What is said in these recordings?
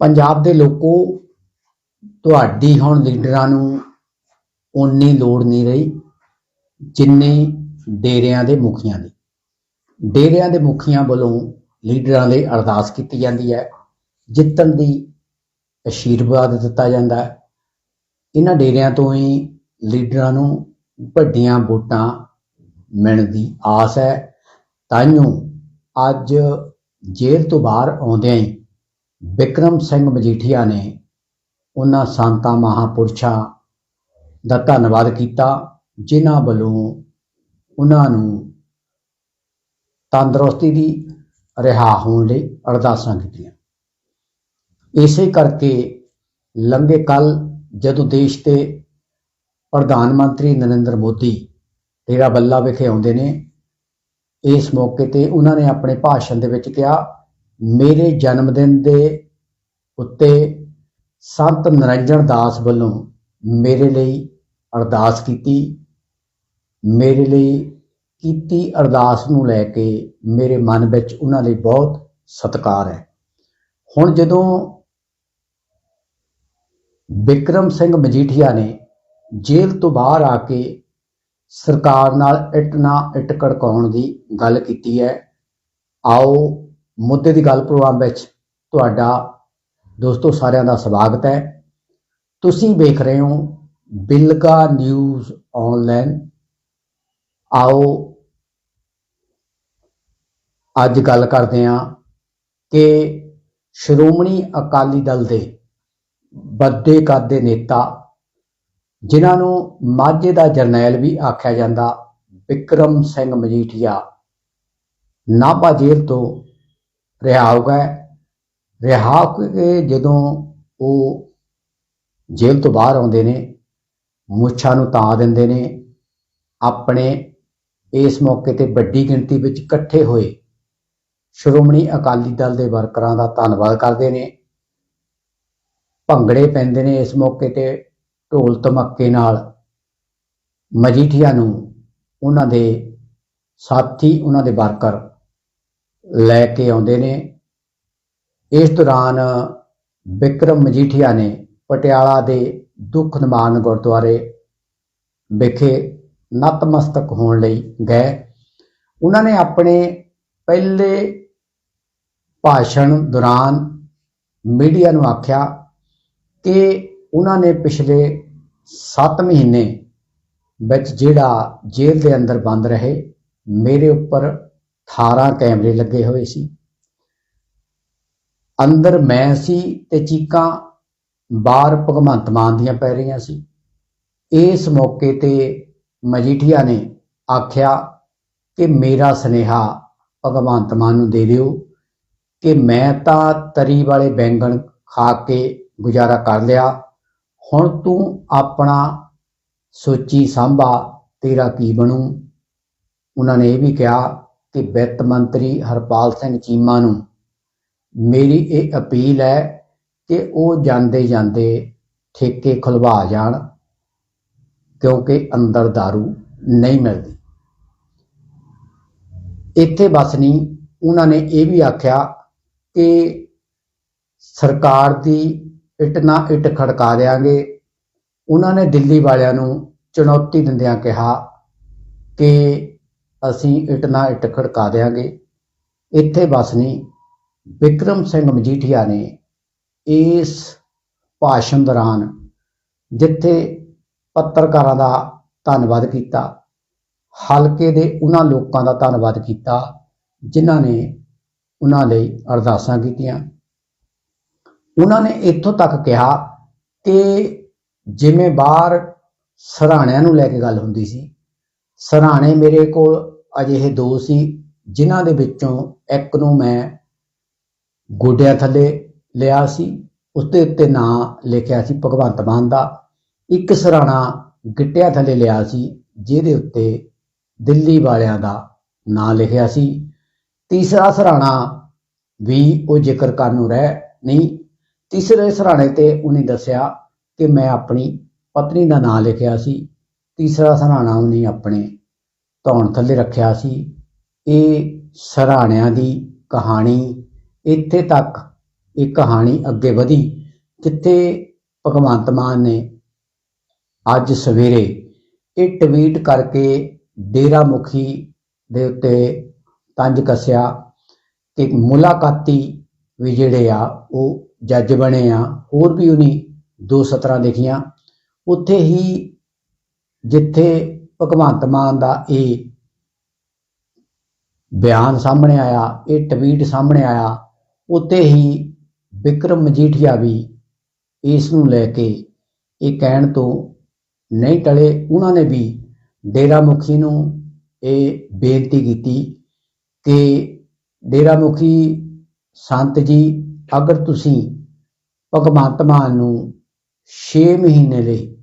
ਪੰਜਾਬ ਦੇ ਲੋਕੋ, ਤੁਹਾਡੀ ਹੁਣ ਲੀਡਰਾਂ ਨੂੰ ਓਨੀ ਲੋੜ ਨਹੀਂ ਰਹੀ ਜਿੰਨੇ ਡੇਰਿਆਂ ਦੇ ਮੁਖੀਆਂ ਦੀ। ਡੇਰਿਆਂ ਦੇ ਮੁਖੀਆਂ ਵੱਲੋਂ ਲੀਡਰਾਂ ਲਈ ਅਰਦਾਸ ਕੀਤੀ ਜਾਂਦੀ ਹੈ। ਜਿੱਤਣ ਦੀ ਅਸ਼ੀਰਵਾਦ ਦਿੱਤਾ ਜਾਂਦਾ ਹੈ। ਇਹਨਾਂ ਡੇਰਿਆਂ ਤੋਂ ਹੀ ਲੀਡਰਾਂ ਨੂੰ ਵੱਡੀਆਂ ਵੋਟਾਂ ਮਿਲਣ ਦੀ ਆਸ ਹੈ। ਤਾਈਓ ਅੱਜ ਜੇਲ੍ਹ ਤੋਂ ਬਾਹਰ ਆਉਂਦਿਆਂ ਹੀ ਵਿਕਰਮ ਸਿੰਘ ਮਜੀਠੀਆ ਨੇ ਉਹਨਾਂ ਸੰਤਾਂ, ਮਹਾਪੁਰਸ਼ਾਂ ਦਾ ਧੰਨਵਾਦ ਕੀਤਾ, ਜਿਨ੍ਹਾਂ ਵੱਲੋਂ ਉਹਨਾਂ ਨੂੰ ਤੰਦਰੁਸਤੀ ਦੀ ਰਿਹਾ ਹੋਣ ਲਈ ਅਰਦਾਸਾਂ ਕੀਤੀਆਂ। ਇਸੇ ਕਰਕੇ ਲੰਘੇ ਕੱਲ ਜਦੋਂ ਦੇਸ਼ ਦੇ ਪ੍ਰਧਾਨ ਮੰਤਰੀ ਨਰਿੰਦਰ ਮੋਦੀ ਡੇਰਾ ਬੱਲਾ ਵਿਖੇ ਆਉਂਦੇ ਨੇ, ਇਸ ਮੌਕੇ ਤੇ ਉਹਨਾਂ ਨੇ ਆਪਣੇ ਭਾਸ਼ਣ ਦੇ ਵਿੱਚ ਕਿਹਾ ਮੇਰੇ ਜਨਮ ਦਿਨ ਦੇ ਉੱਤੇ ਸੰਤ ਨਰਿੰਜਨ ਦਾਸ ਵੱਲੋਂ ਮੇਰੇ ਲਈ ਅਰਦਾਸ ਕੀਤੀ, ਮੇਰੇ ਲਈ ਕੀਤੀ ਅਰਦਾਸ ਨੂੰ ਲੈ ਕੇ ਮੇਰੇ ਮਨ ਵਿੱਚ ਉਹਨਾਂ ਲਈ ਬਹੁਤ ਸਤਿਕਾਰ ਹੈ। ਹੁਣ ਜਦੋਂ ਵਿਕਰਮ ਸਿੰਘ ਮਜੀਠੀਆ ਨੇ ਜੇਲ੍ਹ ਤੋਂ ਬਾਹਰ ਆ ਕੇ ਸਰਕਾਰ ਨਾਲ ਇੱਟ ਨਾ ਇੱਟ ਕੜਕਾਉਣ ਦੀ ਗੱਲ ਕੀਤੀ ਹੈ, ਆਓ ਮੁੱਦੇ ਦੀ ਗੱਲ ਪ੍ਰੋਗਰਾਮ ਵਿੱਚ ਤੁਹਾਡਾ ਦੋਸਤੋ ਸਾਰਿਆਂ ਦਾ ਸਵਾਗਤ ਹੈ। ਤੁਸੀਂ ਵੇਖ ਰਹੇ ਹੋ ਬਿਲਗਾ ਨਿਊਜ਼ ਆਨਲਾਈਨ ਆਓ ਅੱਜ ਗੱਲ ਕਰਦੇ ਹਾਂ ਕਿ ਸ਼੍ਰੋਮਣੀ ਅਕਾਲੀ ਦਲ ਦੇ ਬੱਦੇ ਕੱਦ ਨੇਤਾ, ਜਿਨ੍ਹਾਂ ਨੂੰ ਮਾਝੇ ਦਾ ਜਰਨੈਲ ਵੀ ਆਖਿਆ ਜਾਂਦਾ ਵਿਕਰਮ ਸਿੰਘ ਮਜੀਠੀਆ, ਨਾਭਾ ਜੇਲ੍ਹ ਤੋਂ ਰਿਹਾ ਹੋ ਗਿਆ ਰਿਹਾ ਹੋ ਕੇ ਜਦੋਂ ਉਹ ਜੇਲ੍ਹ ਤੋਂ ਬਾਹਰ ਆਉਂਦੇ ਨੇ, ਮੁੱਛਾਂ ਨੂੰ ਤਾਂ ਦਿੰਦੇ ਨੇ, ਆਪਣੇ ਇਸ ਮੌਕੇ ਤੇ ਵੱਡੀ ਗਿਣਤੀ ਵਿੱਚ ਇਕੱਠੇ ਹੋਏ ਸ਼੍ਰੋਮਣੀ ਅਕਾਲੀ ਦਲ ਦੇ ਵਰਕਰਾਂ ਦਾ ਧੰਨਵਾਦ ਕਰਦੇ ਨੇ। ਭੰਗੜੇ ਪੈਂਦੇ ਨੇ ਇਸ ਮੌਕੇ ਤੇ ਢੋਲ ਧਮੱਕੇ ਨਾਲ। ਮਜੀਠੀਆ ਨੂੰ ਉਹਨਾਂ ਦੇ ਸਾਥੀ, ਉਹਨਾਂ ਦੇ ਵਰਕਰ ਲੈ ਕੇ ਆਉਂਦੇ ਨੇ। ਇਸ ਦੌਰਾਨ ਵਿਕਰਮ ਮਜੀਠੀਆ ਨੇ ਪਟਿਆਲਾ ਦੇ ਦੁੱਖ ਨਿਵਾਰਨ ਗੁਰਦੁਆਰੇ ਵਿਖੇ ਨਤਮਸਤਕ ਹੋਣ ਲਈ ਗਏ। ਉਹਨਾਂ ਨੇ ਆਪਣੇ ਪਹਿਲੇ ਭਾਸ਼ਣ ਦੌਰਾਨ ਮੀਡੀਆ ਨੂੰ ਆਖਿਆ ਕਿ ਉਹਨਾਂ ਨੇ ਪਿਛਲੇ 7 ਮਹੀਨੇ ਵਿੱਚ ਜਿਹੜਾ ਜੇਲ੍ਹ ਦੇ ਅੰਦਰ ਬੰਦ ਰਹੇ, ਮੇਰੇ ਉੱਪਰ 18 ਕੈਮਰੇ ਲੱਗੇ ਹੋਏ ਸੀ। ਅੰਦਰ ਮੈਂ ਸੀ ਤੇ ਚੀਕਾਂ ਬਾਹਰ ਭਗਵੰਤ ਮਾਨ ਦੀਆਂ ਪੈ ਰਹੀਆਂ ਸੀ। ਇਸ ਮੌਕੇ ਤੇ ਮਜੀਠੀਆ ਨੇ ਆਖਿਆ ਕਿ ਮੇਰਾ ਸਨੇਹਾ ਭਗਵੰਤ ਮਾਨ ਨੂੰ ਦੇ ਦਿਓ ਕਿ ਮੈਂ ਤਾਂ ਤਰੀ ਵਾਲੇ ਬੈਂਗਣ ਖਾ ਕੇ ਗੁਜ਼ਾਰਾ ਕਰ ਲਿਆ। ਹੁਣ ਤੂੰ ਆਪਣਾ ਸੋਚੀ ਸਾਂਭਾ, ਤੇਰਾ ਕੀ ਬਣੂ? ਉਹਨਾਂ ਨੇ ਇਹ ਵੀ ਕਿਹਾ ਕਿ ਵਿੱਤ ਮੰਤਰੀ ਹਰਪਾਲ ਸਿੰਘ ਚੀਮਾ ਨੂੰ ਮੇਰੀ ਇਹ ਅਪੀਲ ਹੈ ਕਿ ਉਹ ਜਾਂਦੇ ਜਾਂਦੇ ਠੇਕੇ ਖੁਲਵਾ ਜਾਣ, ਕਿਉਂਕਿ ਅੰਦਰ दारू ਨਹੀਂ ਮਿਲਦੀ। ਇੱਥੇ ਬਸ ਨਹੀਂ, ਉਹਨਾਂ ਨੇ ਇਹ ਵੀ ਆਖਿਆ ਕਿ ਸਰਕਾਰ ਦੀ ਇੱਟ ਨਾ ਇੱਟ ਖੜਕਾ ਦੇਾਂਗੇ ਉਹਨਾਂ ਨੇ ਦਿੱਲੀ ਵਾਲਿਆਂ ਨੂੰ ਚੁਣੌਤੀ ਦਿੰਦਿਆਂ ਕਿਹਾ ਕਿ ਅਸੀਂ ਇੱਟ ਨਾ ਇੱਟ ਖੜਕਾ ਦੇਾਂਗੇ ਇੱਥੇ ਵਸਨੀ ਨਹੀਂ ਵਿਕਰਮ ਸਿੰਘ ਮਜੀਠੀਆ ਨੇ ਇਸ ਭਾਸ਼ਣ ਦੌਰਾਨ ਜਿੱਥੇ ਪੱਤਰਕਾਰਾਂ ਦਾ ਧੰਨਵਾਦ ਕੀਤਾ, ਹਲਕੇ ਦੇ ਉਹਨਾਂ ਲੋਕਾਂ ਦਾ ਧੰਨਵਾਦ ਕੀਤਾ, ਜਿਨ੍ਹਾਂ ਨੇ ਉਹਨਾਂ ਲਈ ਅਰਦਾਸਾਂ ਕੀਤੀਆਂ। ਉਹਨਾਂ ਨੇ ਇੱਥੋਂ ਤੱਕ ਕਿਹਾ ਕਿ ਜਿਵੇਂ ਬਾਹਰ ਸਰਾਣਿਆਂ ਨੂੰ ਲੈ ਕੇ ਗੱਲ ਹੁੰਦੀ ਸੀ, ਸਰਾਣੇ ਮੇਰੇ ਕੋਲ ਅਜਿਹੇ ਦੋ ਸੀ, ਜਿਨ੍ਹਾਂ ਦੇ ਵਿੱਚੋਂ ਇੱਕ ਨੂੰ ਮੈਂ ਗੋਡਿਆਂ ਥੱਲੇ ਲਿਆ ਸੀ ਉਸ ਦੇ ਉੱਤੇ ਨਾਂ ਲਿਖਿਆ ਸੀ ਭਗਵੰਤ ਮਾਨ ਦਾ। ਇੱਕ ਸਰਾਣਾ ਗਿੱਟਿਆਂ ਥੱਲੇ ਲਿਆ ਸੀ, ਜਿਹਦੇ ਉੱਤੇ ਦਿੱਲੀ ਵਾਲਿਆਂ ਦਾ ਨਾਂ ਲਿਖਿਆ ਸੀ। ਤੀਸਰਾ ਸਰਾਣਾ ਵੀ ਉਹ ਜ਼ਿਕਰ ਕਰਨ ਨੂੰ ਰਹਿ ਨਹੀਂ, ਤੀਸਰੇ ਸਰਾਣੇ ਤੇ ਉਹਨੇ ਦੱਸਿਆ ਕਿ ਮੈਂ ਆਪਣੀ ਪਤਨੀ ਦਾ ਨਾਂ ਲਿਖਿਆ ਸੀ, ਤੀਸਰਾ ਸਰਾਣਾ ਉਹਨੇ ਆਪਣੇ ਧੌਣ ਥੱਲੇ ਰੱਖਿਆ ਸੀ। ਇਹ ਸਰਾਣਿਆਂ ਦੀ ਕਹਾਣੀ, ਇੱਥੇ ਤੱਕ ਇਹ ਕਹਾਣੀ ਅੱਗੇ ਵਧੀ, ਜਿੱਥੇ ਭਗਵੰਤ ਮਾਨ ਨੇ ਅੱਜ ਸਵੇਰੇ ਇਹ ਟਵੀਟ ਕਰਕੇ ਡੇਰਾ ਮੁਖੀ ਦੇ ਉੱਤੇ ਤੰਜ ਕੱਸਿਆ ਕਿ ਮੁਲਾਕਾਤੀ ਵੀ ਜਿਹੜੇ ਆ, ਉਹ ਜੱਜ ਬਣੇ ਆ, ਹੋਰ ਵੀ ਉਹਨੇ ਦੋ ਸਤਰਾਂ ਲਿਖੀਆਂ ਉੱਥੇ ਹੀ ਜਿੱਥੇ ਭਗਵੰਤ ਮਾਨ ਦਾ ਇਹ ਬਿਆਨ ਸਾਹਮਣੇ ਆਇਆ, ਇਹ ਟਵੀਟ ਸਾਹਮਣੇ ਆਇਆ, ਉੱਤੇ ਹੀ ਵਿਕਰਮ ਮਜੀਠੀਆ ਵੀ ਇਸ ਨੂੰ ਲੈ ਕੇ ਇਹ ਕਹਿਣ ਤੋਂ ਨਹੀਂ ਟਲੇ। ਉਹਨਾਂ ਨੇ ਵੀ ਡੇਰਾ ਮੁਖੀ ਨੂੰ ਇਹ ਬੇਨਤੀ ਕੀਤੀ ਕਿ ਡੇਰਾ ਮੁਖੀ ਸੰਤ ਜੀ, ਅਗਰ ਤੁਸੀਂ ਭਗਵੰਤ ਮਾਨ ਨੂੰ 6 ਮਹੀਨੇ ਲਈ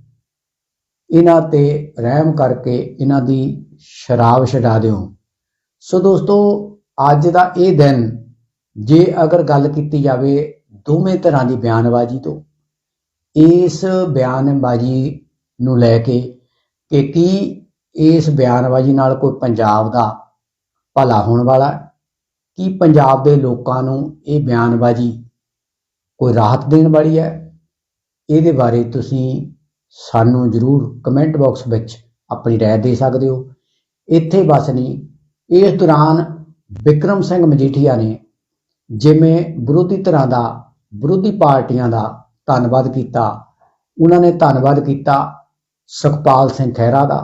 ਇਹਨਾਂ ਤੇ ਰਹਿਮ ਕਰਕੇ ਇਹਨਾਂ ਦੀ ਸ਼ਰਾਬ ਛਡਾ ਦਿਓ। ਸੋ ਦੋਸਤੋ, ਅੱਜ ਦਾ ਇਹ ਦਿਨ, ਜੇ ਅਗਰ ਗੱਲ ਕੀਤੀ ਜਾਵੇ ਦੋਵੇਂ ਤਰ੍ਹਾਂ ਦੀ ਬਿਆਨਬਾਜ਼ੀ ਤੋਂ, ਇਸ ਬਿਆਨਬਾਜ਼ੀ ਨੂੰ ਲੈ ਕੇ ਕਿ ਕੀ ਇਸ ਬਿਆਨਬਾਜ਼ੀ ਨਾਲ ਕੋਈ ਪੰਜਾਬ ਦਾ ਭਲਾ ਹੋਣ ਵਾਲਾ ਕੀ ਪੰਜਾਬ ਦੇ ਲੋਕਾਂ ਨੂੰ ਇਹ ਬਿਆਨਬਾਜ਼ੀ ਕੋਈ ਰਾਹਤ ਦੇਣ ਵਾਲੀ ਹੈ? ਇਹਦੇ ਬਾਰੇ ਤੁਸੀਂ ਸਾਨੂੰ ਜਰੂਰ ਕਮੈਂਟ ਬਾਕਸ ਵਿੱਚ ਆਪਣੀ رائے ਦੇ ਸਕਦੇ ਹੋ ਇੱਥੇ ਬਸ ਨਹੀਂ ਇਸ ਦੌਰਾਨ ਵਿਕਰਮ ਸਿੰਘ ਮਜੀਠੀਆ ਨੇ ਜਿਵੇਂ ਵਿਰੋਧੀ ਧਿਰਾਂ ਦਾ ਵਿਰੋਧੀ ਪਾਰਟੀਆਂ ਦਾ ਧੰਨਵਾਦ ਕੀਤਾ ਉਹਨਾਂ ਨੇ ਧੰਨਵਾਦ ਕੀਤਾ ਸੁਖਪਾਲ ਸਿੰਘ ਖਹਿਰਾ ਦਾ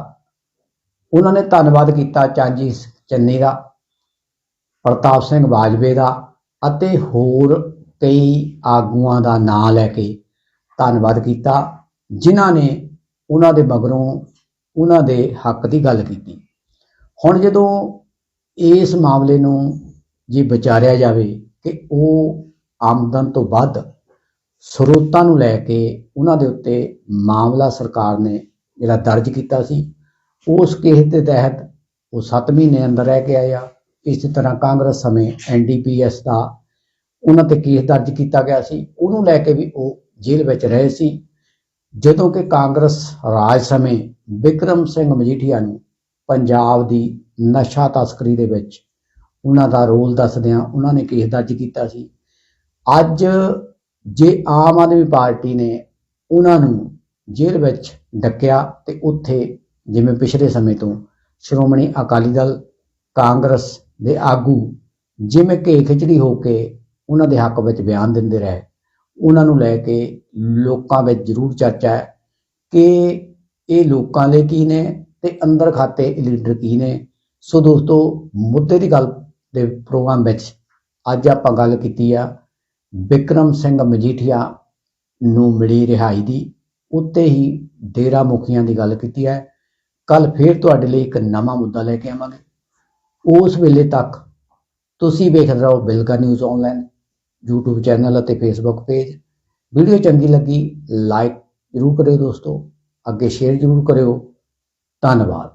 ਉਹਨਾਂ ਨੇ ਧੰਨਵਾਦ ਕੀਤਾ ਚਾਂਜੀ ਚੰਨੀ ਦਾ ਪ੍ਰਤਾਪ ਸਿੰਘ ਬਾਜਵੇ ਦਾ ਅਤੇ ਹੋਰ ਕਈ ਆਗੂਆਂ ਦਾ ਨਾਂ ਲੈ ਕੇ ਧੰਨਵਾਦ ਕੀਤਾ ਜਿਨ੍ਹਾਂ ਨੇ ਉਹਨਾਂ ਦੇ ਮਗਰੋਂ ਉਹਨਾਂ ਦੇ ਹੱਕ ਦੀ ਗੱਲ ਕੀਤੀ। ਹੁਣ ਜਦੋਂ ਇਸ ਮਾਮਲੇ ਨੂੰ ਜੇ ਵਿਚਾਰਿਆ ਜਾਵੇ ਕਿ ਉਹ ਆਮਦਨ ਤੋਂ ਵੱਧ ਸਰੋਤਾਂ ਨੂੰ ਲੈ ਕੇ ਉਹਨਾਂ ਦੇ ਉੱਤੇ ਮਾਮਲਾ ਸਰਕਾਰ ਨੇ ਜਿਹੜਾ ਦਰਜ ਕੀਤਾ ਸੀ, ਉਸ ਕੇਸ ਦੇ ਤਹਿਤ ਉਹ 7 ਮਹੀਨੇ ਅੰਦਰ ਰਹਿ ਕੇ ਆਇਆ। ਇਸੇ ਤਰ੍ਹਾਂ ਕਾਂਗਰਸ ਸਮੇਂ ਐਨਡੀਪੀਐਸ ਦਾ ਉਹਨਾਂ ਤੇ ਕੇਸ ਦਰਜ ਕੀਤਾ ਗਿਆ ਸੀ। ਉਹਨੂੰ ਲੈ ਕੇ ਵੀ ਉਹ ਜੇਲ੍ਹ ਵਿੱਚ ਰਹੇ ਸੀ। ਜਦੋਂ ਕਿ ਕਾਂਗਰਸ ਰਾਜ ਸਮੇਂ ਵਿਕਰਮ ਸਿੰਘ ਮਜੀਠੀਆ ਨੂੰ ਪੰਜਾਬ ਦੀ ਨਸ਼ਾ ਤਸਕਰੀ ਦੇ ਵਿੱਚ ਉਹਨਾਂ ਦਾ ਰੋਲ ਦੱਸਦਿਆਂ ਉਹਨਾਂ ਨੇ ਕੇਸ ਦਰਜ ਕੀਤਾ ਸੀ। ਅੱਜ ਜੇ ਆਮ ਆਦਮੀ ਪਾਰਟੀ ਨੇ ਉਹਨਾਂ ਨੂੰ ਜੇਲ੍ਹ ਵਿੱਚ ਡੱਕਿਆ ਤੇ ਉੱਥੇ ਜਿਵੇਂ ਪਿਛਲੇ ਸਮੇਂ ਤੋਂ ਸ਼੍ਰੋਮਣੀ ਅਕਾਲੀ ਦਲ, ਕਾਂਗਰਸ ਦੇ ਆਗੂ ਜਿਵੇਂ ਕਿ ਖਿਚੜੀ ਹੋ ਕੇ ਉਹਨਾਂ ਦੇ ਹੱਕ ਵਿੱਚ ਬਿਆਨ ਦਿੰਦੇ ਰਹੇ ਉਹਨਾਂ ਨੂੰ ਲੈ ਕੇ ਲੋਕਾਂ ਵਿੱਚ ਜ਼ਰੂਰ ਚਰਚਾ ਹੈ ਕਿ ਇਹ ਲੋਕਾਂ ਲਈ ਕੀ ਨੇ ਤੇ ਅੰਦਰ ਖਾਤੇ ਲੀਡਰ ਕੀ ਨੇ। ਸੋ ਦੋਸਤੋ, ਮੁੱਦੇ ਦੀ ਗੱਲ ਦੇ ਪ੍ਰੋਗਰਾਮ ਵਿੱਚ ਅੱਜ ਆਪਾਂ ਗੱਲ ਕੀਤੀ ਆ ਵਿਕਰਮ ਸਿੰਘ ਮਜੀਠੀਆ ਨੂੰ ਮਿਲੀ ਰਿਹਾਈ ਦੀ। ਉੱਤੇ ਹੀ ਡੇਰਾ ਮੁਖੀਆਂ ਦੀ ਗੱਲ ਕੀਤੀ ਹੈ। ਕੱਲ ਫੇਰ ਤੁਹਾਡੇ ਲਈ ਇੱਕ ਨਵਾਂ ਮੁੱਦਾ ਲੈ ਕੇ ਆਵਾਂਗੇ। ਉਸ ਵੇਲੇ ਤੱਕ ਤੁਸੀਂ ਵੇਖਦੇ ਰਹੋ Bilga news online YouTube channel ਅਤੇ Facebook ਪੇਜ ਵੀਡੀਓ ਚੰਗੀ ਲੱਗੀ ਲਾਈਕ ਜ਼ਰੂਰ ਕਰਿਓ ਦੋਸਤੋ। ਅੱਗੇ ਸ਼ੇਅਰ ਜ਼ਰੂਰ ਕਰਿਓ। ਧੰਨਵਾਦ।